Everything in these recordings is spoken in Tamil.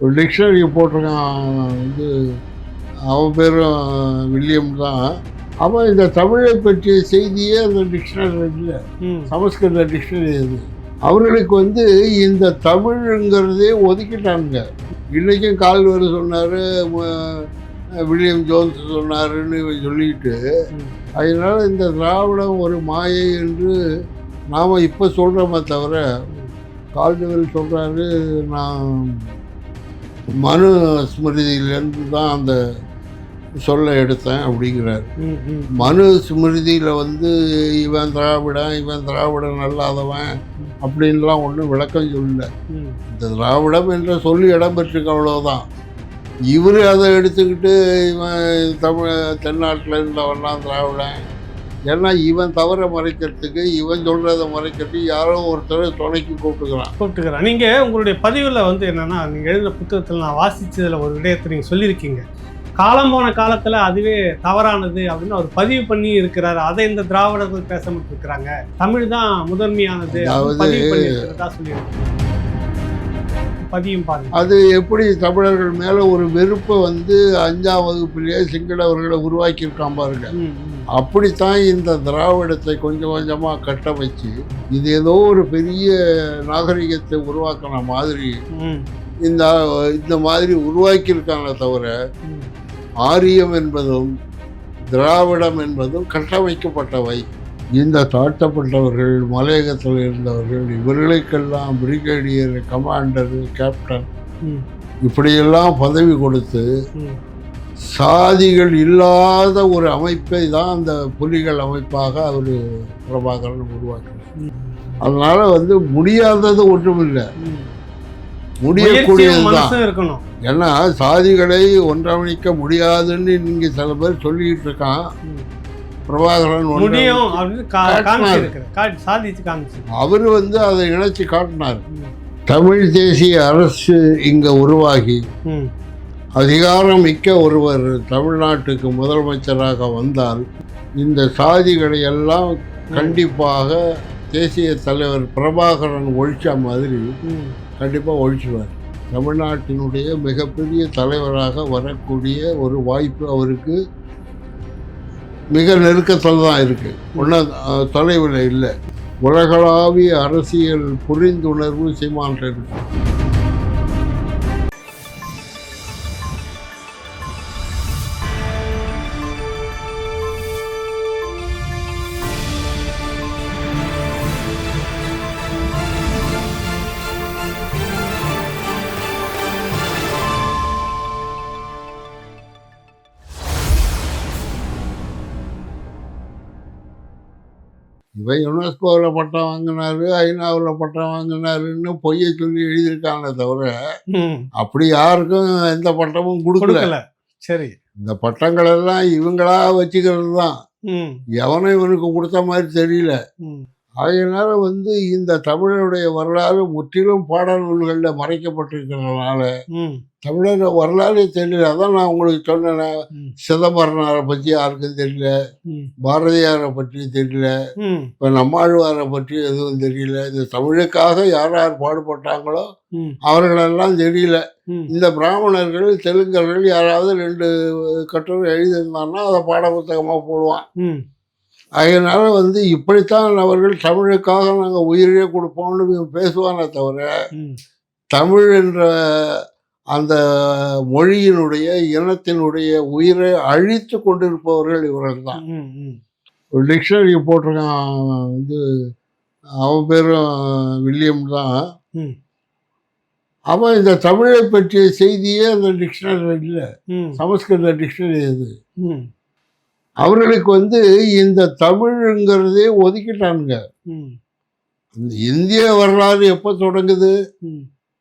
ஒரு டிக்ஷனரி போட்டிருக்கான் வந்து அவன் பேரும் வில்லியம் தான். அவன் இந்த தமிழை பற்றிய செய்தியே அந்த டிக்ஷனரி இல்லை. சமஸ்கிருத டிக்ஷனரி இது அவர்களுக்கு வந்து இந்த தமிழுங்கிறதே ஒதுக்கிட்டாங்க இன்றைக்கும் கால்வர் சொன்னார் வில்லியம் ஜோன்ஸ் சொன்னாருன்னு சொல்லிட்டு. அதனால இந்த திராவிடம் ஒரு மாயை என்று நாம் இப்போ சொல்கிறோமே தவிர கால்டுவெல் சொல்கிறாரு நான் மனு ஸ்மிருதியிலேருந்து தான் அந்த சொல்ல எடுத்தேன் அப்படிங்கிறார். மனு ஸ்மிருதியில் வந்து இவன் திராவிடன் இவன் திராவிடன் அல்லாதவன் அப்படின்லாம் ஒன்றும் விளக்கம் சொல்லல. இந்த திராவிடம் என்ற சொல்லி இடம்பெற்றிருக்கு அவ்வளோதான் இவர் அதை எடுத்துக்கிட்டு இவன் தமிழ் தென்னாட்டில் இருந்தவன்லாம் திராவிடன் ஏன்னா இவன் தவற மறைக்கிறதுக்கு இவன் சொல்கிறத மறைக்கிறதுக்கு யாரோ ஒருத்தர் துணைக்கு கூப்பிட்டுக்கிறான். கூப்பிட்டுக்கிறேன். நீங்கள் உங்களுடைய பதிவில் வந்து என்னன்னா நீங்கள் எழுதின புத்தகத்தில் நான் வாசிச்சதில் ஒரு விடயத்தை நீங்கள் சொல்லியிருக்கீங்க. காலம் போன காலத்தில் அதுவே தவறானது அப்படின்னு அவர் பதிவு பண்ணி இருக்கிறாரு. அதை இந்த திராவிடர்கள் பேச இருக்கிறாங்க தமிழ் தான் முதன்மையானது பதிவு பண்ணி இருக்கிறதா சொல்லியிருக்கீங்க. பதியும் பாருங்க. அது எப்படி தமிழர்கள் மேலே ஒரு வெறுப்பை வந்து அஞ்சாம் வகுப்பிலேயே சிங்களவர்களை உருவாக்கியிருக்கான் பாருங்க. ம், ம், அப்படித்தான் இந்த திராவிடத்தை கொஞ்சம் கொஞ்சமாக கட்டமைச்சு இது ஏதோ ஒரு பெரிய நாகரிகத்தை உருவாக்கின மாதிரி இந்த இந்த மாதிரி உருவாக்கியிருக்காங்க தவிர ஆரியம் என்பதும் திராவிடம் என்பதும் கட்டமைக்கப்பட்டவை. இந்த தாழ்த்தப்பட்டவர்கள் மலையகத்தில் இருந்தவர்கள் இவர்களுக்கெல்லாம் பிரிகேடியர் கமாண்டர் கேப்டன் இப்படியெல்லாம் பதவி கொடுத்து. சாதிகள் இல்லாத ஒரு அமைப்பை தான் அந்த புலிகள் அமைப்பாக அவர் பிரபாகரன் உருவாக்கினார். அதனால வந்து முடியாதது ஒன்றும் இல்லை முடியக்கூடியது தான். இருக்கணும். ஏன்னா சாதிகளை ஒன்றிணைக்க முடியாதுன்னு நீங்க சில பேர் சொல்லிட்டு இருக்கான். பிரபாகரன் முடியும் அவர் வந்து அதை இணைச்சு காட்டினார். தமிழ் தேசிய அரசு இங்க உருவாகி அதிகாரம் மிக்க ஒருவர் தமிழ்நாட்டுக்கு முதலமைச்சராக வந்தால் இந்த சாதிகளை எல்லாம் கண்டிப்பாக தேசிய தலைவர் பிரபாகரன் ஒழிச்ச மாதிரி கண்டிப்பாக ஒழிச்சுவார் தமிழ்நாட்டினுடைய மிகப்பெரிய தலைவராக வரக்கூடிய ஒரு வாய்ப்பு அவருக்கு மிக நெருக்கத்தில் தான் இருக்குது ஒன்றும் தொலைவில் இல்லை. உலகளாவிய அரசியல் புரிந்துணர்வு சீமான்ட்ட இருக்கு. இவன் யுனெஸ்கோவில் பட்டம் வாங்கினாரு ஐநாவில் பட்டம் வாங்கினாருன்னு பொய்யை சொல்லி எழுதியிருக்காங்க தவிர. அப்படி யாருக்கும் எந்த பட்டமும் கொடுக்கல. சரி. இந்த பட்டங்கள் எல்லாம் இவங்களா வச்சுக்கிறது தான் எவனும் இவனுக்கு கொடுத்த மாதிரி தெரியல. அதனால வந்து இந்த தமிழருடைய வரலாறு முற்றிலும் பாடநூல்களில் மறைக்கப்பட்டிருக்கிறதுனால ம், தமிழர் வரலாறே தெரியல. அதான் நான் உங்களுக்கு சொன்னேன். சிதம்பரனாரை பற்றி யாருக்கும் தெரியல. பாரதியாரை பற்றி தெரியல. இப்போ நம்மாழ்வாரை பற்றி எதுவும் தெரியல. இந்த தமிழுக்காக யார் யார் பாடுபட்டாங்களோ அவர்களெல்லாம் தெரியல. இந்த பிராமணர்கள் தெலுங்கர்கள் யாராவது ரெண்டு கட்டுரை எழுதியிருந்தாங்கன்னா அதை பாட புத்தகமாக போடுவான். அதனால வந்து இப்படித்தான் அவர்கள் தமிழுக்காக நாங்கள் உயிரே கொடுப்போம்னு பேசுவானே தவிர தமிழ் என்ற அந்த மொழியினுடைய இனத்தினுடைய உயிரை அழித்து கொண்டிருப்பவர்கள் இவர்கள் தான். ஒரு டிக்ஷனரி போட்டிருக்கான் வந்து அவன் பேரும் வில்லியம் தான். அவன் இந்த தமிழை பற்றிய செய்தியே அந்த டிக்ஷனரி இல்லை. சமஸ்கிருத டிக்ஷனரி அது. ம், அவர்களுக்கு வந்து இந்த தமிழுங்கிறதே ஒதுக்கிட்டானுங்க. இந்திய வரலாறு எப்போ தொடங்குது?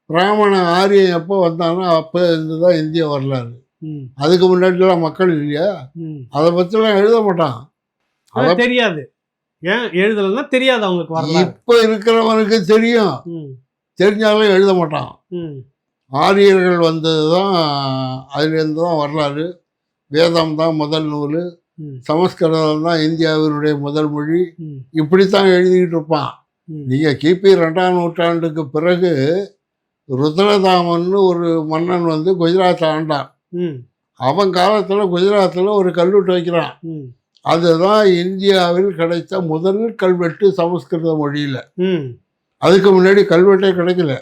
பிராமண ஆரியன் எப்போ வந்தானோ அப்போ இருந்து தான் இந்திய வரலாறு. அதுக்கு முன்னாடிலாம் மக்கள் இல்லையா. அதை பற்றிலாம் எழுத மாட்டான். அது தெரியாது. ஏன்? எழுதலைன்னா தெரியாது அவங்களுக்கு வரலாறு. இப்போ இருக்கிறவனுக்கு தெரியும். தெரிஞ்சாலும் எழுத மாட்டான். ஆரியர்கள் வந்தது தான் அதுலேருந்து தான் வரலாறு. வேதம் தான் முதல் நூல். சமஸ்கிருதம் தான் இந்தியாவினுடைய முதல் மொழி. இப்படித்தான் எழுதிக்கிட்டு இருப்பான். நீங்கள் கிபி ரெண்டாம் நூற்றாண்டுக்கு பிறகு ருத்ரதாமன்னு ஒரு மன்னன் வந்து குஜராத் ஆண்டான். அவன் காலத்தில் குஜராத்தில் ஒரு கல்வெட்டு வைக்கிறான். அதுதான் இந்தியாவில் கிடைத்த முதல் கல்வெட்டு சமஸ்கிருத மொழியில். அதுக்கு முன்னாடி கல்வெட்டே கிடைக்கல.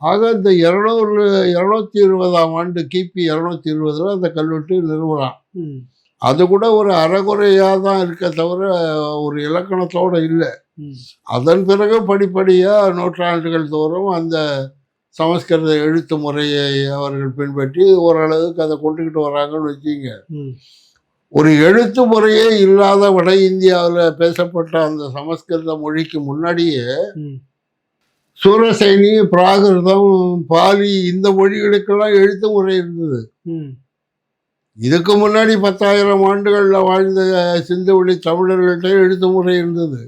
ஆக இந்த இரநூறு இரநூத்தி இருபதாம் ஆண்டு கிபி இரநூத்தி இருபதில் அந்த கல்வெட்டு நிறுவனம் ம். அது கூட ஒரு அறகுறையாக தான் இருக்க தவிர ஒரு இலக்கணத்தோடு இல்லை. அதன் பிறகு படிப்படியாக நூற்றாண்டுகள் தோறும் அந்த சமஸ்கிருத எழுத்து முறையை அவர்கள் பின்பற்றி ஓரளவுக்கு அதை கொண்டுக்கிட்டு வராங்கன்னு வச்சுங்க ஒரு எழுத்து முறையே இல்லாத வட இந்தியாவில் பேசப்பட்ட அந்த சமஸ்கிருத மொழிக்கு முன்னாடியே சூரசைனி பிராகிருதம் பாலி இந்த மொழிகளுக்கெல்லாம் எழுத்து முறை இருந்தது. இதுக்கு முன்னாடி பத்தாயிரம் ஆண்டுகளில் வாழ்ந்த சிந்து வழி தமிழர்கள்ட்ட எழுத்து முறை இருந்தது.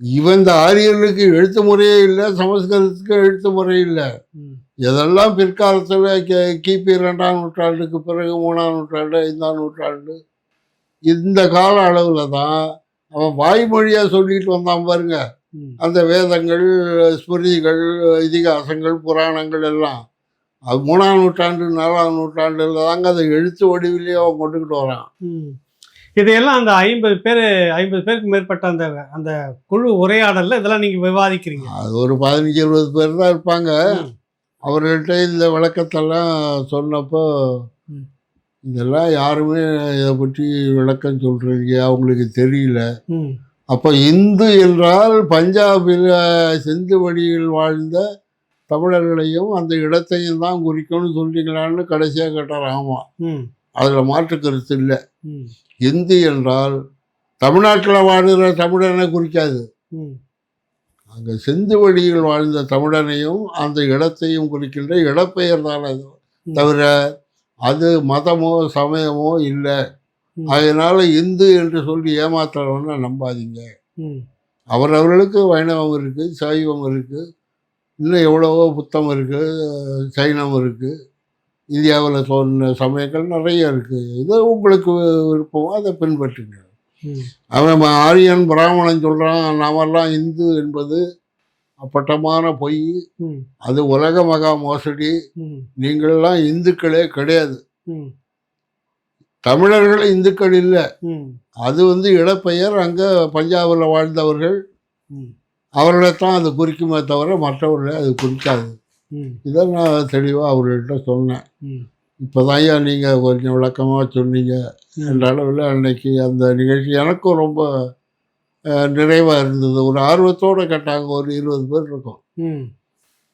இவன் இந்த ஆரியர்களுக்கு எழுத்து முறையே இல்லை சமஸ்கிருதத்துக்கு எழுத்து முறை இல்லை. இதெல்லாம் பிற்காலத்தில் கிபி ரெண்டாம் நூற்றாண்டுக்கு பிறகு மூணாம் நூற்றாண்டு ஐந்தாம் நூற்றாண்டு. இந்த கால அளவில் தான் அவன் வாய்மொழியாக சொல்லிட்டு வந்தான் பாருங்க. அந்த வேதங்கள் ஸ்மிருதிகள் இதிகாசங்கள் புராணங்கள் எல்லாம். அது மூணாம் நூற்றாண்டு நாலாம் நூற்றாண்டுல தாங்க அதை எழுத்து வடிவிலேயே அவன் கொண்டுக்கிட்டு வரான். இதையெல்லாம் அந்த ஐம்பது பேர் ஐம்பது பேருக்கு மேற்பட்ட அந்த அந்த குழு உரையாடல்ல இதெல்லாம் நீங்க விவாதிக்கிறீங்க அது ஒரு பதினஞ்சு இருபது பேர் தான் இருப்பாங்க. அவர்கள்ட்ட இந்த விளக்கத்தெல்லாம் சொன்னப்போ. இதெல்லாம் யாருமே இதை பற்றி விளக்கம் சொல்கிறீங்க அவங்களுக்கு தெரியல அப்போ இந்து என்றால் பஞ்சாபில் சிந்து வழியில் வாழ்ந்த தமிழர்களையும் அந்த இடத்தையும் தான் குறிக்கும்னு சொல்றீங்களான்னு கடைசியாக கேட்டார் ஆமாம் அதில் மாற்று கருத்து இல்லை. இந்து என்றால் தமிழ்நாட்டில் வாழ்கிற தமிழனை குறிக்காது. ம். அங்கே சிந்து வழியில் வாழ்ந்த தமிழனையும் அந்த இடத்தையும் குறிக்கின்ற இடப்பெயர் தான் அது. தவிர அது மதமோ சமயமோ இல்லை. அதனால இந்து என்று சொல்லி ஏமாத்துறவன நம்பாதீங்க. அவரவர்களுக்கு வைணவம் இருக்குது சைவம் இருக்குது இன்னும் எவ்வளவோ புத்தம் இருக்குது சைனம் இருக்குது இந்தியாவில் தோன்ற சமயங்கள் நிறைய இருக்குது இது உங்களுக்கு விருப்பமோ அதை பின்பற்றுங்க. அவன் ஆரியன் பிராமணன் சொல்கிறான் நாமெல்லாம் இந்து என்பது அப்பட்டமான பொய். அது உலக மகா மோசடி. நீங்களெல்லாம் இந்துக்களே கிடையாது. தமிழர்கள் இந்துக்கள் இல்லை. அது வந்து இடப்பெயர் அங்கே பஞ்சாபில் வாழ்ந்தவர்கள். ம் அவர்களைத்தான் அது குறிக்குமே தவிர மற்றவர்களை அது குறிக்காது. இதை நான் தெளிவாக அவர்கள்ட்ட சொன்னேன். இப்போ தான் ஐயா நீங்கள் கொஞ்சம் விளக்கமாக சொன்னீங்க. என்ற அளவில் அன்னைக்கு அந்த நிகழ்ச்சி எனக்கும் ரொம்ப நிறைவாக இருந்தது. ஒரு ஆர்வத்தோடு கேட்டாங்க. ஒரு இருபது பேர் இருக்கும்.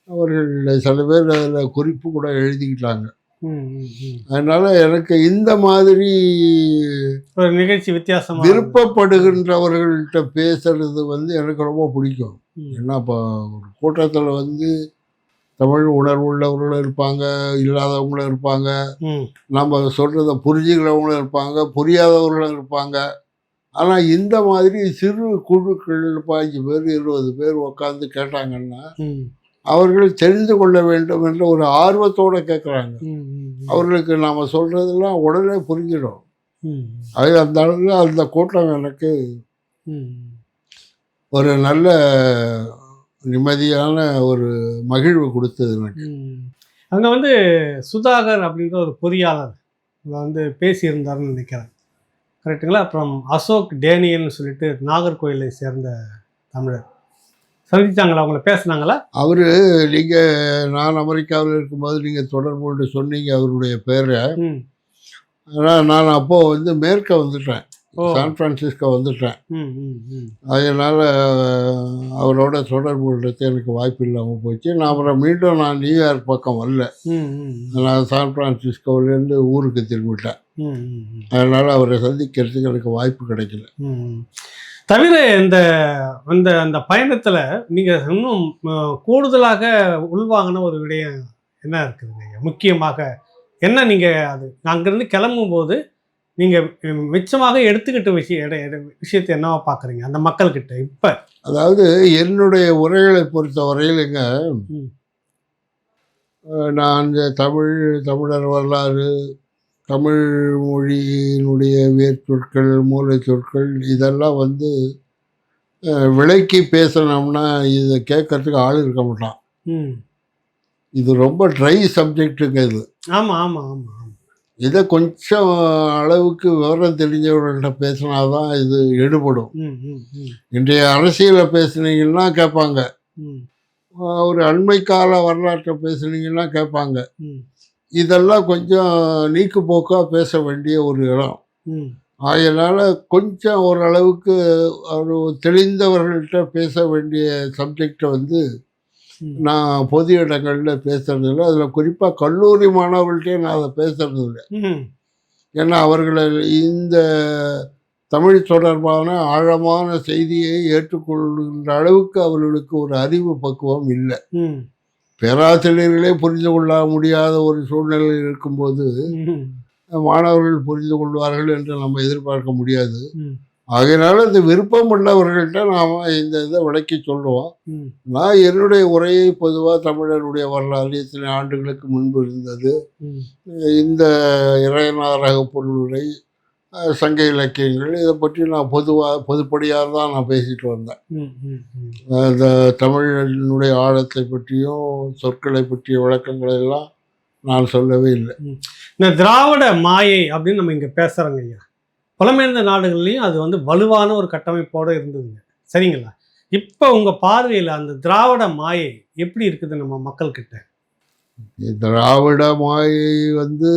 அவர்கள் சில பேர் அதில் குறிப்பு கூட எழுதிக்கிட்டாங்க. அதனால் எனக்கு இந்த மாதிரி ஒரு நிகழ்ச்சி வித்தியாசமா விருப்பப்படுகின்றவர்கள்ட்ட பேசுறது வந்து எனக்கு ரொம்ப பிடிக்கும். ஏன்னா இப்போ ஒரு கூட்டத்தில் வந்து தமிழ் உணர்வு உள்ளவர்களும் இருப்பாங்க இல்லாதவங்களும் இருப்பாங்க. நம்ம சொல்கிறத புரிஞ்சுக்கிறவங்களும் இருப்பாங்க புரியாதவர்களும் இருப்பாங்க. ஆனால் இந்த மாதிரி சிறு குழுக்கள் பாஞ்சு பேர் இருபது பேர் உட்காந்து கேட்டாங்கன்னா அவர்கள் தெரிந்து கொள்ள வேண்டும் என்ற ஒரு ஆர்வத்தோடு கேட்குறாங்க அவர்களுக்கு நாம் சொல்கிறதெல்லாம் உடனே புரிஞ்சிடும். அது அந்த அளவில் அந்த கூட்டம் எனக்கு ஒரு நல்ல நிம்மதியான ஒரு மகிழ்வு கொடுத்தது எனக்கு. அங்க வந்து சுதாகர் அப்படின்ற ஒரு பொறியாளர் வந்து பேசியிருந்தாருன்னு நினைக்கிறேன். கரெக்ட்டுங்களா? அப்புறம் அசோக் டேனியல்னு சொல்லிட்டு நாகர்கோயிலை சேர்ந்த தமிழர். சந்திச்சாங்களா? அவங்கள பேசுனாங்களா? அவர் நீங்கள் நான் அமெரிக்காவில் இருக்கும்போது நீங்கள் தொடர்பு கொண்டு சொன்னீங்க அவருடைய பேரை. ஆனால் நான் அப்போது வந்து மேற்க வந்துட்டேன். சான் பிரான்சிஸ்கோ வந்துட்டேன். அதனால் அவரோட தொடர்பு கொள்றது எனக்கு வாய்ப்பு இல்லாமல் போச்சு. நான் அப்புறம் மீண்டும் நான் நியூயார்க் பக்கம் வரல. நான் சான் பிரான்சிஸ்கோவிலேருந்து ஊருக்கு திரும்பிட்டேன். அதனால் அவரை சந்திக்கிறதுக்கு எனக்கு வாய்ப்பு கிடைக்கல. தவிர இந்த அந்த அந்த பயணத்துல நீங்க இன்னும் கூடுதலாக உள்வாங்கின ஒரு விடயம் என்ன இருக்குதுங்க முக்கியமாக என்ன நீங்க அது அங்கிருந்து கிளம்பும் போது நீங்க உம், மிச்சமாக எடுத்துக்கிட்ட எட- விஷயத்தை என்னவா பாக்குறீங்க? அந்த மக்கள்கிட்ட இப்ப. அதாவது என்னுடைய உரைகளை பொறுத்த வரையிலுங்க நான் இந்த தமிழ் தமிழர் வரலாறு தமிழ் மொழியினுடைய வேர்ச்சொற்கள் மூலச்சொற்கள் இதெல்லாம் வந்து அஹ், விளக்கி பேசணும்னா இதை கேட்கறதுக்கு ஆள் இருக்க மாட்டான். இது ரொம்ப ட்ரை சப்ஜெக்ட்டுங்க இது. ஆமா ஆமா ஆமா ஆமா. இதை கொஞ்சம் அளவுக்கு விவரம் தெரிஞ்சவர்கள்ட்ட பேசினாதான் இது எடுபடும். இன்றைய அரசியலை பேசுனீங்கன்னா கேட்பாங்க ஒரு அண்மை கால வரலாற்றை பேசுனீங்கன்னா கேட்பாங்க இதெல்லாம் கொஞ்சம் நீக்கு போக்காக பேச வேண்டிய ஒரு இடம். அதனால் கொஞ்சம் ஓரளவுக்கு ஒரு தெளிந்தவர்கள்ட்ட பேச வேண்டிய சப்ஜெக்டை வந்து. நான் பொது இடங்களில் பேசுறதில்ல. அதில் குறிப்பாக கல்லூரி மாணவர்கள்ட்டே நான் அதை பேசுறதில்ல. ம். ஏன்னா அவர்களை இந்த தமிழ் தொடர்பான ஆழமான செய்தியை ஏற்றுக்கொள்கின்ற அளவுக்கு அவர்களுக்கு ஒரு அறிவு பக்குவம் இல்லை. பேராசிரியர்களே புரிந்து கொள்ள முடியாத ஒரு சூழ்நிலை இருக்கும்போது மாணவர்கள் புரிந்து கொள்வார்கள் என்று நம்ம எதிர்பார்க்க முடியாது. ஆகையினால இந்த விருப்பம் உள்ளவர்கள்ட்ட நாம் இந்த இதை விளக்கி சொல்லுவோம் நான் என்னுடைய உரையை பொதுவாக தமிழருடைய வரலாறு இத்தனை ஆண்டுகளுக்கு முன்பு இருந்தது. இந்த இறையனாரக பொருளுரை சங்க இலக்கியங்கள் இதை பற்றி நான் பொதுவாக பொதுப்படியாக தான் நான் பேசிட்டு வந்தேன். அந்த தமிழினுடைய ஆழத்தை பற்றியும் சொற்களை பற்றிய விளக்கங்களை எல்லாம் நான் சொல்லவே இல்லை. இந்த திராவிட மாயை அப்படின்னு நம்ம இங்கே பேசுகிறோங்க ஐயா. புலமேர்ந்த நாடுகள்லையும் அது வந்து வலுவான ஒரு கட்டமைப்போடு இருந்ததுங்க. சரிங்களா? இப்போ உங்கள் பார்வையில் அந்த திராவிட மாயை எப்படி இருக்குது நம்ம மக்கள்கிட்ட? திராவிட மாயை வந்து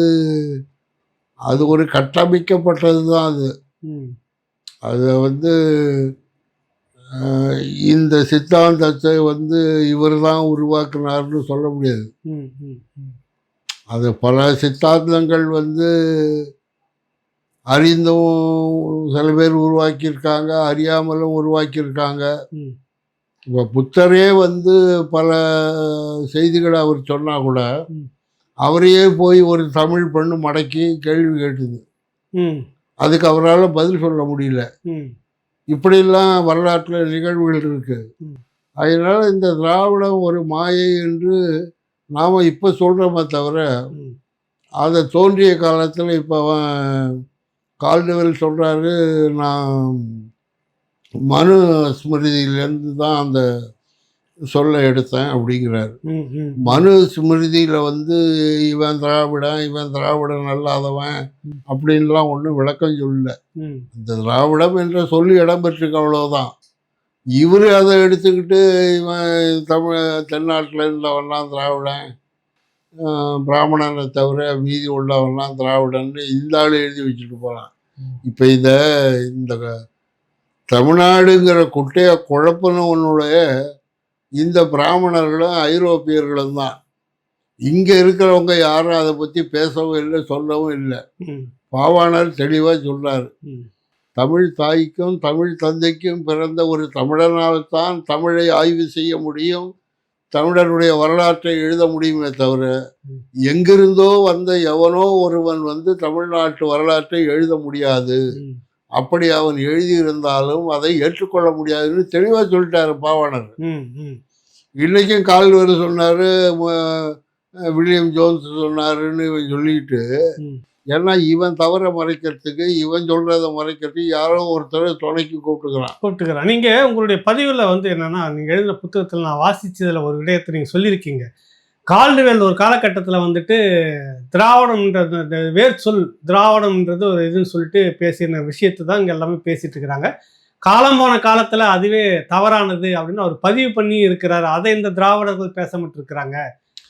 அது ஒரு கட்டமைக்கப்பட்டது தான் அது அதை வந்து இந்த சித்தாந்தத்தை வந்து இவர் தான் உருவாக்குனார்னு சொல்ல முடியாது. அது பல சித்தாந்தங்கள் வந்து அறிந்தும் சில பேர் உருவாக்கியிருக்காங்க அறியாமலும் உருவாக்கியிருக்காங்க. இப்போ புத்தரே வந்து பல செய்திகளை அவர் சொன்னா கூட. அவரையே போய் ஒரு தமிழ் பெண்ணு மடக்கி கேள்வி கேட்டுது. அதுக்கு அவரால் பதில் சொல்ல முடியல. இப்படியெல்லாம் வரலாற்றில் நிகழ்வுகள் இருக்கு. ம். அதனால இந்த திராவிடம் ஒரு மாயை என்று நாம் இப்போ சொல்கிறோமே தவிர அதை தோன்றிய காலத்தில் இப்போ அவன் கால்டுவெல் சொல்கிறாரு நான் மனு ஸ்மிருதியிலேருந்து தான் அந்த சொல்ல எடுத்தேன் அப்படிங்கிறார். மனு ஸ்மிருதியில் வந்து இவன் திராவிடன் இவன் திராவிடன் அல்லாதவன் அப்படின்லாம் ஒன்றும் விளக்கம் சொல்லல. இந்த திராவிடம் என்ற சொல்லி இடம் பெற்றிருக்கு அவ்வளோதான் இவர் அதை எடுத்துக்கிட்டு இவன் தமிழ் தென்னாட்டில் இருந்தவன்லாம் திராவிடன் பிராமணனை தவிர மீதி உள்ளவன்லாம் திராவிடன்னு இந்த ஆள் எழுதி வச்சுட்டு போகிறான் இப்போ இந்த இந்த தமிழ்நாடுங்கிற குட்டையை குழப்பினவனுடைய இந்த பிராமணர்களும் ஐரோப்பியர்களும் தான். இங்கே இருக்கிறவங்க யாரும் அதை பற்றி பேசவும் இல்லை சொல்லவும் இல்லை. பாவாணர் தெளிவாக சொல்றார். ம். தமிழ் தாய்க்கும் தமிழ் தந்தைக்கும் பிறந்த ஒரு தமிழனால் தான் தமிழை ஆய்வு செய்ய முடியும். தமிழருடைய வரலாற்றை எழுத முடியுமே தவிர. எங்கிருந்தோ வந்த எவனோ ஒருவன் வந்து தமிழ்நாட்டு வரலாற்றை எழுத முடியாது. அப்படி அவன் எழுதியிருந்தாலும் அதை ஏற்றுக்கொள்ள முடியாதுன்னு தெளிவாக சொல்லிட்டாரு பாவாணர். ம் ம் இன்னைக்கும் கால்வர் சொன்னாரு வில்லியம் ஜோன்ஸ் சொன்னாருன்னு சொல்லிட்டு ஏன்னா இவன் தவற மறைக்கிறதுக்கு இவன் சொல்றத மறைக்கிறதுக்கு யாரோ ஒருத்தரை துணைக்கு கூப்பிட்டுக்கிறான். கூப்பிட்டுக்கிறேன். நீங்கள் உங்களுடைய பதிவில் வந்து என்னென்னா நீங்கள் எழுதின புத்தகத்தில் நான் வாசிச்சதில் ஒரு விடயத்தை நீங்கள் சொல்லியிருக்கீங்க. கால்டுவெல் ஒரு காலகட்டத்தில் வந்துட்டு திராவிடம்ன்றது வேர் சொல் திராவிடம்ன்றது ஒரு இதுன்னு சொல்லிட்டு பேசின விஷயத்தை தான் இங்கே எல்லாமே பேசிட்டு இருக்கிறாங்க. காலம் போன காலத்தில் அதுவே தவறானது அப்படின்னு அவர் பதிவு பண்ணி இருக்கிறாரு. அதை இந்த திராவிடர்கள் பேசமிட்டு இருக்கிறாங்க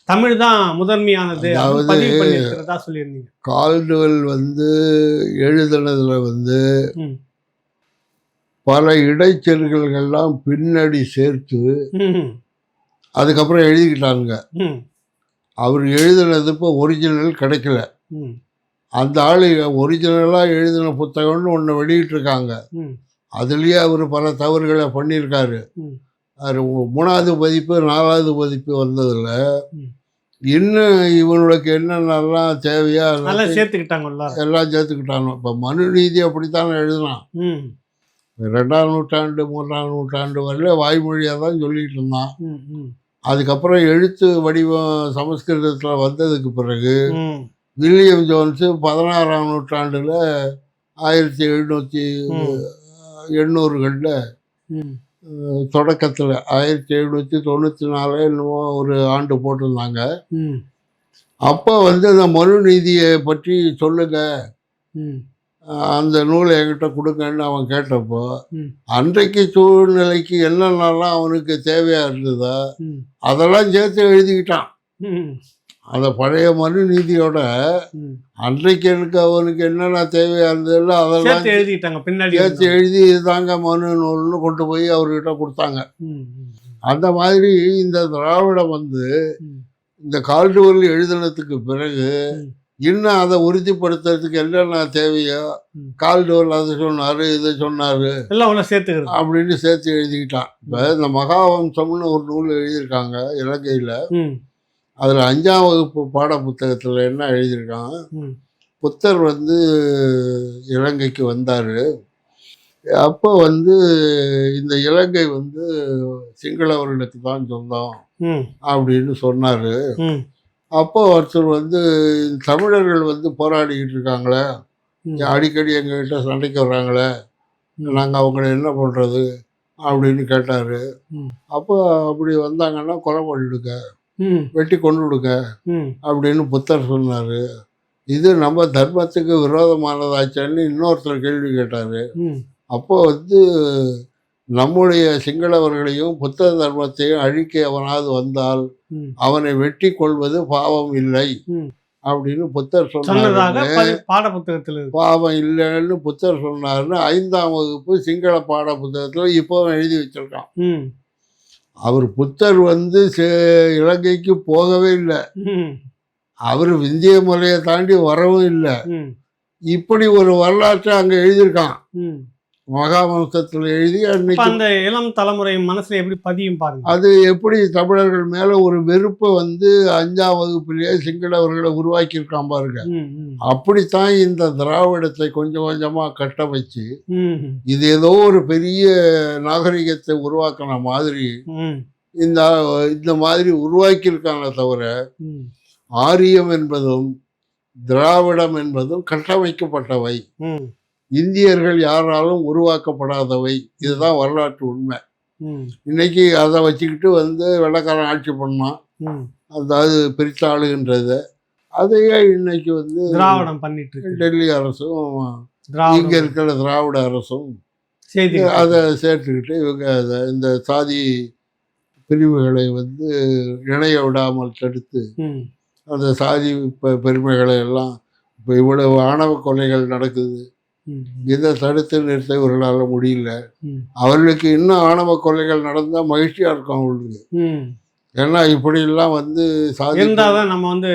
தமிழ் தான் முதன்மையானது பதிவு பண்ணி இருக்கிறதா சொல்லியிருந்தீங்க. கால்டுவெல் வந்து எழுதுனதுல வந்து பல இடைச்செருகல்கள்லாம் பின்னாடி சேர்த்து அதுக்கப்புறம் எழுதிக்கிட்டாங்க ம். அவர் எழுதுனது இப்போ ஒரிஜினல் கிடைக்கல. அந்த ஆள் ஒரிஜினலாக எழுதின புத்தகம்னு ஒன்று வெளியிட்டிருக்காங்க. அதுலேயே அவர் பல தவறுகளை பண்ணியிருக்காரு. அது மூணாவது பதிப்பு நாலாவது பதிப்பு வந்ததில். இன்னும் இவனுக்கு என்னென்னலாம் தேவையா நல்லா எல்லாத்தையும் சேர்த்துக்கிட்டாங்க எல்லாம் சேர்த்துக்கிட்டானோ இப்போ மனு நீதி அப்படித்தானே எழுதினான். ம். ரெண்டாம் நூற்றாண்டு மூன்றாம் நூற்றாண்டு வரல வாய்மொழியாக தான் சொல்லிட்டு இருந்தான். அதுக்கப்புறம் எழுத்து வடிவம் சமஸ்கிருதத்தில் வந்ததுக்கு பிறகு வில்லியம் ஜோன்ஸு பதினாறாம் நூற்றாண்டில் ஆயிரத்தி எழுநூற்றி. எண்ணூறுகளில் தொடக்கத்தில் ஆயிரத்தி எழுநூற்றி தொண்ணூற்றி நாலு என்னமோ ஒரு ஆண்டு போட்டிருந்தாங்க. அப்போ வந்து இந்த மனு நீதியை பற்றி சொல்லுங்க. அந்த நூலை என்கிட்ட கொடுங்கன்னு அவன் கேட்டப்போ. அன்றைக்கு சூழ்நிலைக்கு என்னென்னலாம் அவனுக்கு தேவையாக இருந்ததோ அதெல்லாம் சேர்த்து எழுதிக்கிட்டான். அந்த பழைய மனு நீதியோட அன்றைக்கு எனக்கு அவனுக்கு என்னென்ன தேவையாக இருந்ததோ அதெல்லாம் சேர்த்து எழுதிட்டாங்க பின்னாடி சேர்த்து எழுதி இதுதாங்க மனு நூல்னு கொண்டு போய் அவர்கிட்ட கொடுத்தாங்க. அந்த மாதிரி இந்த திராவிடம் வந்து இந்த கால்டுவல் எழுதினதுக்கு பிறகு. இன்னும் அதை உறுதிப்படுத்துறதுக்கு என்னென்ன தேவையோ. கால்டுவல் அதை சொன்னார் இதை சொன்னார் எல்லாம் ஒன்றா சேர்த்துக்கிறது அப்படின்னு சேர்த்து எழுதிக்கிட்டான் இப்போ இந்த மகாவம்சம்னு ஒரு நூல் எழுதியிருக்காங்க இலங்கையில். அதில் அஞ்சாம் வகுப்பு பாட புத்தகத்தில் என்ன எழுதியிருக்கான்? புத்தர் வந்து இலங்கைக்கு வந்தார். அப்போ வந்து இந்த இலங்கை வந்து சிங்களவர்களுக்கு தான் சொந்தம் அப்படின்னு சொன்னார். அப்போ ஒருத்தர் வந்து தமிழர்கள் வந்து போராடிக்கிட்டு இருக்காங்களே. அடிக்கடி எங்ககிட்ட சண்டைக்கு வர்றாங்களே. நாங்கள் அவங்கள என்ன பண்ணுறது அப்படின்னு கேட்டார். அப்போ அப்படி வந்தாங்கன்னா கொலை பண்ணிடுங்க. வெட்டி கொண்டு விடுங்க ம். அப்படின்னு புத்தர் சொன்னார். இது நம்ம தர்மத்துக்கு விரோதமானதாச்சேன்னு இன்னொருத்தர் கேள்வி கேட்டார். அப்போ வந்து நம்முடைய சிங்களவர்களையும் புத்த தர்மத்தையும் அழிக்க எவனாவது வந்தால் அவனை வெட்டி கொள்வது பாவம் இல்லை. அப்படின்னு புத்தர் சொன்னார். பாட புத்தகத்தில் பாவம் இல்லைன்னு புத்தர் சொன்னார்னு ஐந்தாம் வகுப்பு சிங்கள பாட புத்தகத்தில் இப்போ எழுதி வச்சிருக்கான். அவர் புத்தர் வந்து இலங்கைக்கு போகவே இல்லை. அவர் விந்திய முறையை தாண்டி வரவும் இல்லை. இப்படி ஒரு வரலாற்றை அங்கே எழுதியிருக்கான். மகாவம்சத்தில் எழுதி அன்னைக்கு அந்த இளம் தலைமுறை மனசுல எப்படி பதியும் பாருங்க. அது எப்படி தமிழர்கள் மேலே ஒரு வெறுப்பை வந்து அஞ்சாம் வகுப்பிலேயே சிங்களவர்களை உருவாக்கியிருக்கான் பாருங்க. அப்படித்தான் இந்த திராவிடத்தை கொஞ்சம் கொஞ்சமாக கட்டமைச்சு இது ஏதோ ஒரு பெரிய நாகரிகத்தை உருவாக்கின மாதிரி இந்த இந்த மாதிரி உருவாக்கியிருக்காங்க தவிர ஆரியம் என்பதும் திராவிடம் என்பதும் கட்டமைக்கப்பட்டவை. இந்தியர்கள் யாராலும் உருவாக்கப்படாதவை. இதுதான் வரலாற்று உண்மை. இன்னைக்கு அதை வச்சுக்கிட்டு வந்து வெள்ளக்காரன் ஆட்சி பண்ணான். அதாவது பிரித்து ஆளுகின்றது அதையே இன்னைக்கு வந்து திராவிடம் பண்ணிட்டு டெல்லி அரசும் இங்க இருக்கிற திராவிட அரசும் அதை சேர்த்துக்கிட்டு இவங்க இந்த சாதி பிரிவுகளை வந்து இணைய விடாமல் தடுத்து அந்த சாதி பெருமைகளை எல்லாம் இப்போ இவ்வளவு ஆணவ கொலைகள் நடக்குது. இதை தடுத்து நிறுத்த இவர்களால் முடியல. அவர்களுக்கு இன்னும் ஆணவ கொலைகள் நடந்தால் மகிழ்ச்சியாக இருக்கும் அவங்களுக்கு. ஏன்னா இப்படியெல்லாம் வந்து சாதி இருந்தாதான் நம்ம வந்து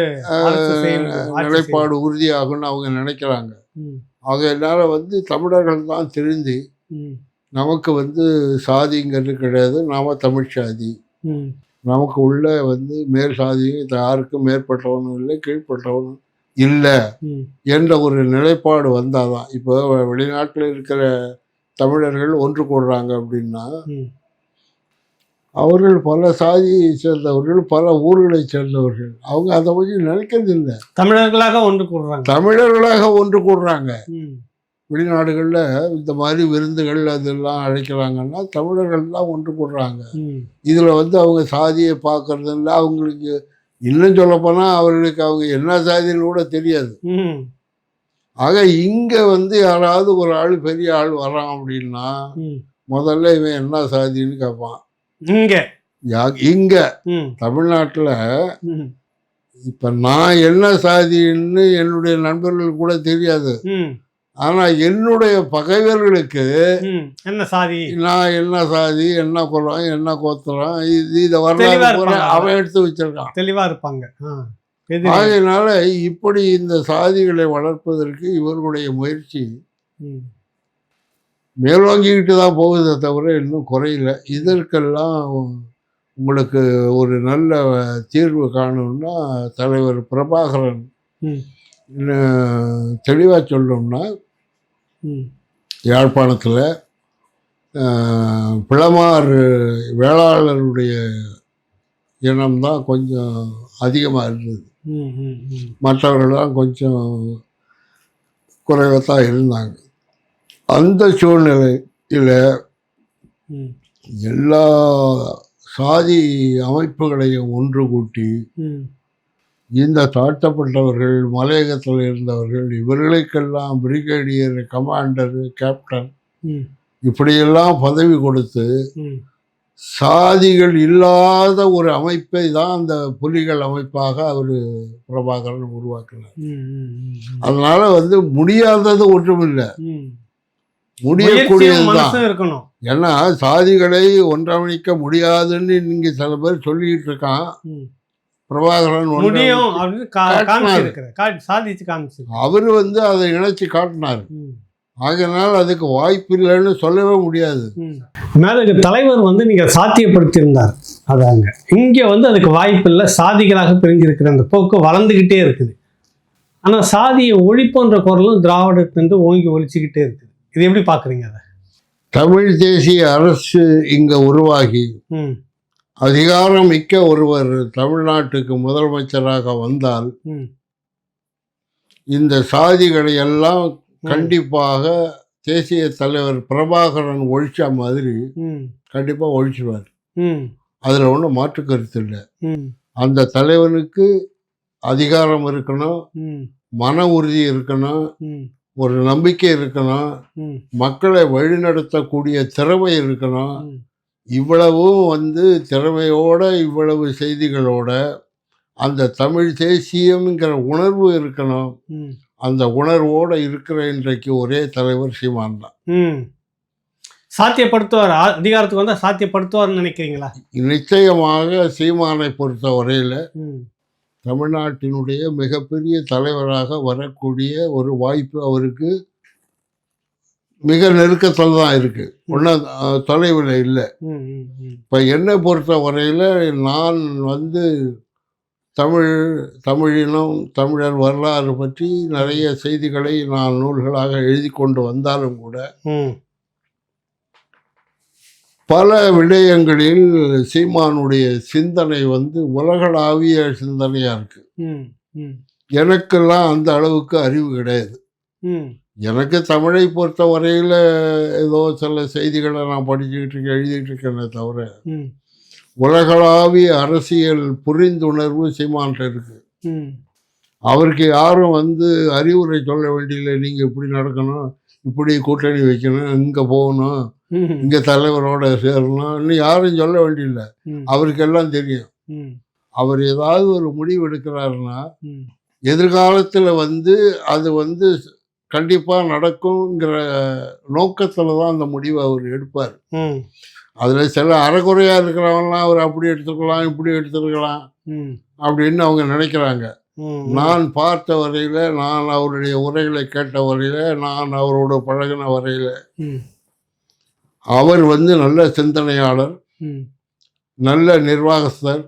நிலைப்பாடு உறுதியாகும்னு அவங்க நினைக்கிறாங்க. ஆகையினால வந்து தமிழர்கள் தான் தெரிஞ்சு நமக்கு வந்து சாதிங்கிறது கிடையாது. நாம தமிழ் சாதி. நமக்கு உள்ள வந்து மேல் சாதியும் யாருக்கும் மேற்பட்டவனும் இல்லை கீழ்ப்பட்டவனும் இல்லை என்ற ஒரு நிலைப்பாடு வந்தாதான். இப்போ வெளிநாட்டில் இருக்கிற தமிழர்கள் ஒன்று கூடுறாங்க அப்படின்னா அவர்கள் பல சாதியை சேர்ந்தவர்கள் பல ஊர்களை சேர்ந்தவர்கள். அவங்க அதை பற்றி நினைக்கிறது இல்லை தமிழர்களாக ஒன்று கூடுறாங்க. தமிழர்களாக ஒன்று கூடுறாங்க. வெளிநாடுகளில் இந்த மாதிரி விருந்துகள் அதெல்லாம் அழைக்கிறாங்கன்னா தமிழர்கள் தான் ஒன்று கூடுறாங்க. இதில் வந்து அவங்க சாதியை பார்க்கறது இல்லை அவங்களுக்கு இன்னும் சொல்லப்போனால் அவர்களுக்கு அவங்க என்ன சாதின்னு கூட தெரியாது. ம். ஆக இங்கே வந்து யாராவது ஒரு ஆள் பெரிய ஆள் வரான் அப்படின்னா முதல்ல இவன் என்ன சாதின்னு கேட்பான் இங்க. இங்கே. தமிழ்நாட்டில் இப்போ நான் என்ன சாதின்னு என்னுடைய நண்பர்களுக்கு கூட தெரியாது. ம் ஆனால் என்னுடைய பகைவர்களுக்கு என்ன சாதி? நான் என்ன சாதி என்ன குலம் என்ன கோத்திரம் இது இதை வரலாறு. அவன் எடுத்து வச்சிருக்கான். தெளிவா இருப்பாங்க. ஆகையினால இப்படி இந்த சாதிகளை வளர்ப்பதற்கு இவர்களுடைய முயற்சி மேலோங்கிக்கிட்டு தான் போகுதே தவிர இன்னும் குறையல. இதற்கெல்லாம் உங்களுக்கு ஒரு நல்ல தீர்வு காணணும்னா தலைவர் பிரபாகரன் தெளிவாக சொல்லணும்னா யாழ்ப்பாணத்தில் பிளமார் வேளாளருடைய இனம்தான் கொஞ்சம் அதிகமாக இருந்தது. மற்றவர்கள்லாம் கொஞ்சம் குறைவாக தான் இருந்தாங்க. அந்த சூழ்நிலையில் எல்லா சாதி அமைப்புகளையும் ஒன்று கூட்டி இந்த தாழ்த்தப்பட்டவர்கள் மலையகத்தில் இருந்தவர்கள் இவர்களுக்கெல்லாம் பிரிகேடியர் கமாண்டர் கேப்டன் இப்படியெல்லாம் பதவி கொடுத்து சாதிகள் இல்லாத ஒரு அமைப்பை தான் அந்த புலிகள் அமைப்பாக அவர் பிரபாகரன் உருவாக்கினார். அதனால வந்து முடியாதது ஒன்றுமில்லை. ம். முடியக்கூடியது முயற்சியும் தான். மனசும் இருக்கணும். ஏன்னா சாதிகளை ஒன்றிணைக்க முடியாதுன்னு நீங்க சில பேர் சொல்லிட்டு இருக்கான். பிரபாகரன் முடியும் அப்படின்னு சாதிச்சு காமிச்சிருக்காரு அவர் வந்து அதை இணைச்சு காட்டினார். ஆகையினால் அதுக்கு வாய்ப்பு இல்லைன்னு சொல்லவே முடியாது. ம். மேலுக்கு தலைவர் வந்து நீங்க சாத்தியப்படுத்தியிருந்தார். அதாங்க. இங்க வந்து அதுக்கு வாய்ப்பு இல்லை சாதிகளாக பிரிஞ்சிருக்கிற அந்த போக்கு வளர்ந்துகிட்டே இருக்குது. ஆனா சாதியை ஒழிப்புன்ற குரலும் திராவிடத்திலிருந்து ஓங்கி ஒழிச்சுக்கிட்டே இருக்குது. இது எப்படி பாக்குறீங்க அதை? தமிழ் தேசிய அரசு இங்க உருவாகி ம். அதிகாரம் மிக்க ஒருவர் தமிழ்நாட்டுக்கு முதலமைச்சராக வந்தால் இந்த சாதிகளை எல்லாம் கண்டிப்பாக தேசிய தலைவர் பிரபாகரன் ஒழிச்ச மாதிரி ம். கண்டிப்பா ஒழிச்சுவார் ம். அதுல ஒன்றும் மாற்று கருத்து இல்லை. அந்த தலைவனுக்கு அதிகாரம் இருக்கணும் மன உறுதி இருக்கணும் ஒரு நம்பிக்கை இருக்கணும் மக்களை வழிநடத்தக்கூடிய திறமை இருக்கணும். இவ்வளவும் வந்து திறமையோட இவ்வளவு செய்திகளோட அந்த தமிழ் தேசியம்ங்கிற உணர்வு இருக்கணும். அந்த உணர்வோட இருக்கிற இன்றைக்கு ஒரே தலைவர் சீமான் தான். சாத்தியப்படுத்துவார். அதிகாரத்துக்கு வந்தால் சாத்தியப்படுத்துவார்னு நினைக்கிறீங்களா? நிச்சயமாக சீமானை பொறுத்த வரையில் தமிழ்நாட்டினுடைய மிகப்பெரிய தலைவராக வரக்கூடிய ஒரு வாய்ப்பு அவருக்கு மிக நெருக்கத்தில் தான் இருக்கு. ஒன்றும் தொலைவில் இல்லை. இப்போ என்னை பொறுத்த வரையில் நான் வந்து தமிழ் தமிழினம் தமிழர் வரலாறு பற்றி நிறைய செய்திகளை நான் நூல்களாக எழுதி கொண்டு வந்தாலும் கூட பல விடயங்களில் சீமானுடைய சிந்தனை வந்து உலகளாவிய சிந்தனையாக இருக்கு. ம் ம். எனக்கெல்லாம் அந்த அளவுக்கு அறிவு கிடையாது. எனக்கு தமிழை பொறுத்த வரையில் ஏதோ சில செய்திகளை நான் படிச்சுக்கிட்டு இருக்கேன் எழுதிட்டு இருக்கேனே தவிர உலகளாவிய அரசியல் புரிந்துணர்வு சீமான்ட்ட இருக்கு. அவருக்கு யாரும் வந்து அறிவுரை சொல்ல வேண்டியதில்லை நீங்கள் இப்படி நடக்கணும் இப்படி கூட்டணி வைக்கணும் இங்கே போகணும் இங்கே தலைவரோட சேரணும் இன்னும் யாரும் சொல்ல வேண்டியதில்லை ம். அவருக்கு எல்லாம் தெரியும் அவர் ஏதாவது ஒரு முடிவு எடுக்கிறாருன்னா எதிர்காலத்தில் வந்து அது வந்து கண்டிப்பாக நடக்குங்கிற நோக்கத்தில் தான் அந்த முடிவை அவர் எடுப்பார். அதில் சில அறகுறையாக இருக்கிறவங்களாம் அவர் அப்படி எடுத்துக்கலாம் இப்படி எடுத்துருக்கலாம் அப்படின்னு அவங்க நினைக்கிறாங்க. நான் பார்த்த வரையில் நான் அவருடைய உரைகளை கேட்ட வரையில் நான் அவரோட பழகின வரையில் அவர் வந்து நல்ல சிந்தனையாளர் நல்ல நிர்வாகஸ்தர்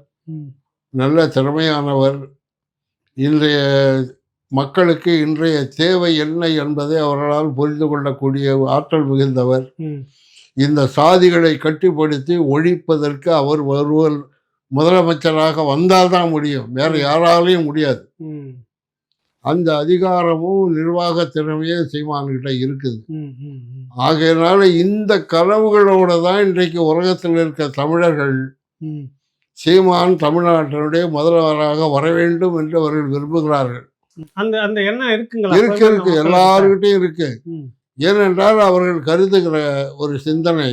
நல்ல திறமையானவர். இன்றைய மக்களுக்கு இன்றைய தேவை என்ன என்பதை அவர்களால் புரிந்து கொள்ளக்கூடிய ஆற்றல் மிகுந்தவர். இந்த சாதிகளை கட்டுப்படுத்தி ஒழிப்பதற்கு அவர் ஒருவர் முதலமைச்சராக வந்தால்தான் முடியும். வேற யாராலையும் முடியாது. அந்த அதிகாரமும் நிர்வாக திறமையும் சீமான்கிட்ட இருக்குது. ஆகையினால இந்த கனவுகளோட தான் இன்றைக்கு உலகத்தில் இருக்க தமிழர்கள் சீமான் தமிழ்நாட்டினுடைய முதல்வராக வர வேண்டும் என்று அவர்கள் விரும்புகிறார்கள். அந்த அந்த எண்ணம் இருக்குங்களா? இருக்கு இருக்கு. எல்லாருக்கிட்டையும் இருக்கு. ஏனென்றால் அவர்கள் கருதுகிற ஒரு சிந்தனை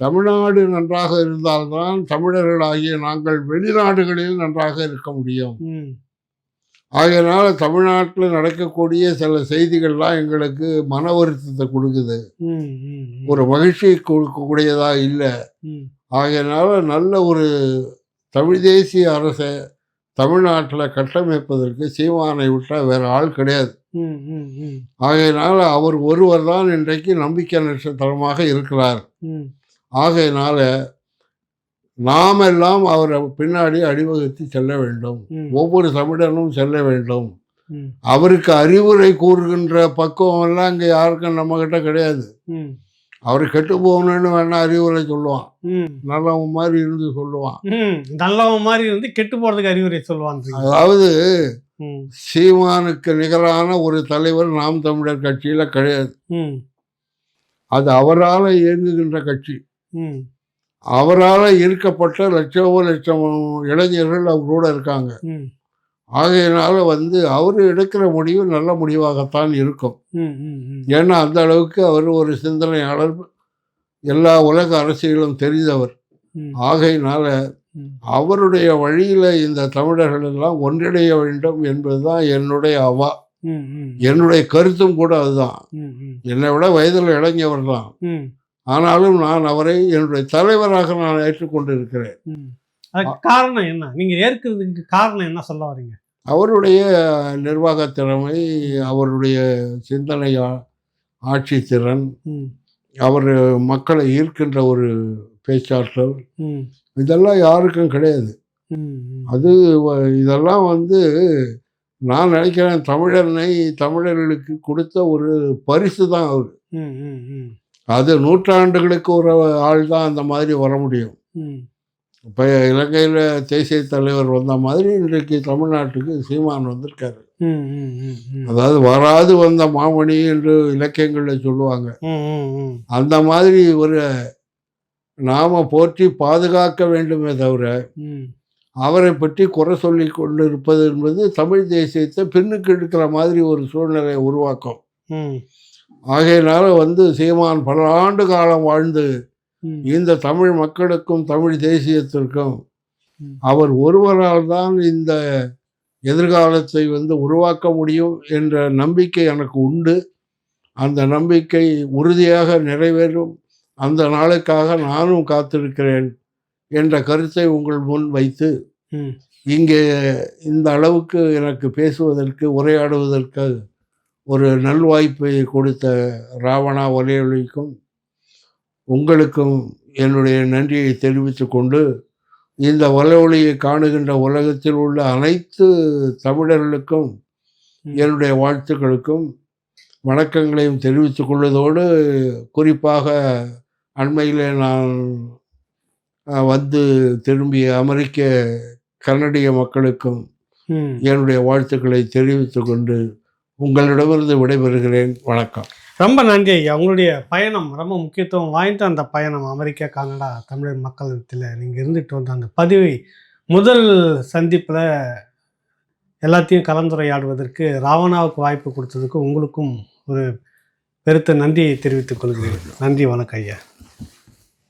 தமிழ்நாடு நன்றாக இருந்தால்தான் தமிழர்களாகிய நாங்கள் வெளிநாடுகளில் நன்றாக இருக்க முடியும். ஆகையினால தமிழ்நாட்டில் நடக்கக்கூடிய சில செய்திகள்லாம் எங்களுக்கு மன வருத்தத்தை கொடுக்குது. ஒரு மகிழ்ச்சியை கொடுக்கக்கூடியதா இல்லை. ஆகையினால நல்ல ஒரு தமிழ் தேசிய அரசை தமிழ்நாட்டில் கட்டமைப்பதற்கு சீமானை விட்டால் வேற ஆள் கிடையாது. ஆகையினால அவர் ஒருவர் தான் இன்றைக்கு நம்பிக்கை நட்சத்திரமாக இருக்கிறார். ஆகையினால நாமெல்லாம் அவரை பின்னாடி அடிவகுத்து செல்ல வேண்டும். ஒவ்வொரு தமிழனும் செல்ல வேண்டும். அவருக்கு அறிவுரை கூறுகின்ற பக்குவம் எல்லாம் இங்கே யாருக்கும் நம்மக்கிட்ட கிடையாது. அவர் கெட்டு போகணும்னு வேணா அறிவுரை சொல்லுவான். நல்லவன் மாதிரி இருந்து சொல்லுவான். நல்லவன் மாதிரி வந்து கெட்டு போறதுக்கு அறிவுரை சொல்லுவான்றீங்க. அதாவது சீமானுக்கு நிகரான ஒரு தலைவர் நாம் தமிழர் கட்சியில் கிடையாது. ம். அது அவரால் இயங்குகின்ற கட்சி. ம். அவரால் ஈர்க்கப்பட்ட லட்சமோ லட்சம் இளைஞர்கள் அவரோட இருக்காங்க. ம். ஆகையினால வந்து அவர் எடுக்கிற முடிவு நல்ல முடிவாகத்தான் இருக்கும். ஏன்னா அந்த அளவுக்கு அவர் ஒரு சிந்தனையாளர். எல்லா உலக அரசியலும் தெரிந்தவர். ஆகையினால அவருடைய வழியில இந்த தமிழர்கள் எல்லாம் ஒன்றிணைய வேண்டும் என்பதுதான் என்னுடைய அவா. என்னுடைய கருத்தும் கூட அதுதான். என்னை விட வயதில் இளைஞவர் தான். ஆனாலும் நான் அவரை என்னுடைய தலைவராக நான் ஏற்றுக்கொண்டிருக்கிறேன். காரணம் என்ன? நீங்க ஏற்கிறதுக்கு காரணம் என்ன சொல்ல வரீங்க அவருடைய நிர்வாகத் திறமை அவருடைய சிந்தனை ஆ- ஆட்சித்திறன் ம். அவர் மக்களை ஈர்க்கின்ற ஒரு பேச்சாற்றல் இதெல்லாம் யாருக்கும் கிடையாது. அது இதெல்லாம் வந்து நான் நினைக்கிறேன் தமிழனை தமிழர்களுக்கு கொடுத்த ஒரு பரிசு தான் அவர் அது நூற்றாண்டுகளுக்கு ஒரு ஆள் தான் அந்த மாதிரி வர முடியும். இப்போ இலங்கையில் தேசிய தலைவர் வந்த மாதிரி இன்றைக்கு தமிழ்நாட்டுக்கு சீமான் வந்திருக்காரு. அதாவது வராது வந்த மாமணி என்று இலக்கியங்களில் சொல்லுவாங்க. அந்த மாதிரி ஒரு நாம போற்றி பாதுகாக்க வேண்டுமே தவிர அவரை பற்றி குறை சொல்லி கொண்டு இருப்பது என்பது தமிழ் தேசியத்தை பின்னுக்கு எடுக்கிற மாதிரி ஒரு சூழ்நிலையை உருவாக்கும். ம். ஆகையினால வந்து சீமான் பல ஆண்டு காலம் வாழ்ந்து இந்த தமிழ் மக்களுக்கும் தமிழ் தேசியத்திற்கும். அவர் ஒருவரால் தான் இந்த எதிர்காலத்தை வந்து உருவாக்க முடியும் என்ற நம்பிக்கை எனக்கு உண்டு. அந்த நம்பிக்கை உறுதியாக நிறைவேறும். அந்த நாளுக்காக நானும் காத்திருக்கிறேன் என்ற கருத்தை உங்கள் முன் வைத்து இங்கே இந்த அளவுக்கு எனக்கு பேசுவதற்கு உரையாடுவதற்கு ஒரு நல்வாய்ப்பை கொடுத்த ராவணா ஒலையொலிக்கும் உங்களுக்கும் என்னுடைய நன்றியை தெரிவித்துக் கொண்டு இந்த ஒலையொலியை காணுகின்ற உலகத்தில் உள்ள அனைத்து தமிழர்களுக்கும். என்னுடைய வாழ்த்துக்களுக்கும் வணக்கங்களையும் தெரிவித்துக் கொள்வதோடு குறிப்பாக அண்மையிலே நான் வந்து திரும்பிய அமெரிக்க கனடிய மக்களுக்கும் என்னுடைய வாழ்த்துக்களை தெரிவித்துக் கொண்டு உங்களிடமிருந்து விடைபெறுகிறேன். வணக்கம். ரொம்ப நன்றி ஐயா. உங்களுடைய பயணம் ரொம்ப முக்கியத்துவம் வாய்ந்த அந்த பயணம் அமெரிக்கா கனடா தமிழர் மக்களத்தில் நீங்கள் இருந்துட்டு வந்த அந்த பதிவை முதல் சந்திப்பில் எல்லாத்தையும் கலந்துரையாடுவதற்கு ராவணாவுக்கு வாய்ப்பு கொடுத்ததுக்கு உங்களுக்கும் ஒரு பெருத்த நன்றியை தெரிவித்துக் கொள்கிறேன். நன்றி வணக்கம் ஐயா.